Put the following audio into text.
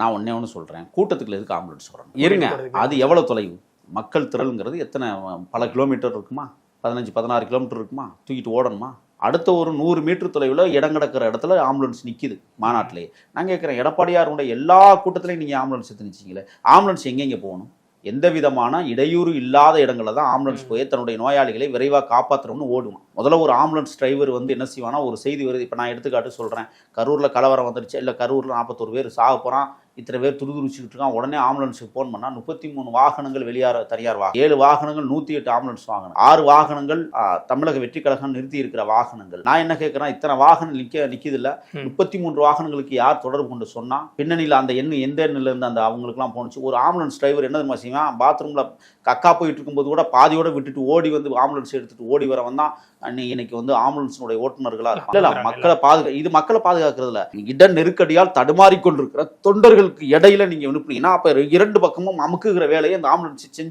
நான் ஒண்ணே ஒன்று சொல்கிறேன் கூட்டத்துக்குள்ள எதுக்கு ஆம்புலன்ஸ் வரணும்? இருங்க. அது எவ்வளோ தொலைவு? மக்கள் திரளுங்கிறது எத்தனை பல கிலோமீட்டர் இருக்குமா? பதினஞ்சு பதினாறு கிலோமீட்டர் இருக்குமா? தூக்கிட்டு ஓடணுமா? அடுத்த ஒரு நூறு மீட்டர் தொலைவில் இடம் கிடக்கிற இடத்துல ஆம்புலன்ஸ் நிற்கிது மாநாட்டிலேயே நான் கேட்குறேன் எடப்பாடியாருடைய எல்லா கூட்டத்திலையும் நீங்கள் ஆம்புலன்ஸ் எடுத்து நிச்சீங்களே ஆம்புலன்ஸ் எங்கெங்கே போகணும்? எந்த விதமான இடையூறு இல்லாத இடங்களில் தான் ஆம்புலன்ஸ் போய் தன்னுடைய நோயாளிகளை விரைவாக காப்பாற்றணும்னு ஓடுவான். முதல்ல ஒரு ஆம்புலன்ஸ் டிரைவர் வந்து என்ன செய்வானா ஒரு செய்தி வருது. இப்போ நான் எடுத்துக்காட்டு சொல்கிறேன் கரூரில் கலவரம் வந்துருச்சு? இல்லை கரூரில் நாற்பத்தோரு பேர் சாக போகிறான் இத்தனை பேர் துருதுருச்சிக்கிட்டு இருக்கான் உடனே ஆம்புலன்ஸுக்கு ஃபோன் பண்ணால் முப்பத்தி மூணு வாகனங்கள் வெளியார தனியார் வாகனம். ஏழு வாகனங்கள் நூற்றி எட்டு ஆம்புலன்ஸ் வாகனம். ஆறு வாகனங்கள் தமிழக வெற்றி கழகம் நிறுத்தி இருக்கிற வாகனங்கள். நான் என்ன கேட்குறேன் இத்தனை வாகனம் நிற்க நிற்கிது இல்லை. முப்பத்தி மூன்று வாகனங்களுக்கு யார் தொடர்பு கொண்டு சொன்னா பின்னணியில் அந்த எண்ணு எந்த எண்ணில் இருந்து அந்த அவங்களுக்குலாம் போணுச்சு? ஒரு ஆம்புலன்ஸ் டிரைவர் என்ன தெரியுமா செய்வான்? பாத்ரூமில் கக்கா போயிட்டு இருக்கும்போது கூட பாதியோட விட்டுட்டு ஓடி வந்து ஆம்புலன்ஸ் எடுத்துட்டு ஓடி வர வந்தான் நீ இன்னைக்கு வந்து ஆம்புலன்ஸினுடைய ஓட்டுநர்களா இருப்பாங்க இல்ல. மக்களை பாதுகா இது மக்களை பாதுகாக்கிறதுல இட நெருக்கடியால் தடுமாறி கொண்டிருக்கிற தொண்டர்களுக்கு இடையில நீங்க அனுப்புனீங்கன்னா அப்ப இரண்டு பக்கமும் அமுக்குகிற வேலையை அந்த ஆம்புலன்ஸ் செஞ்சு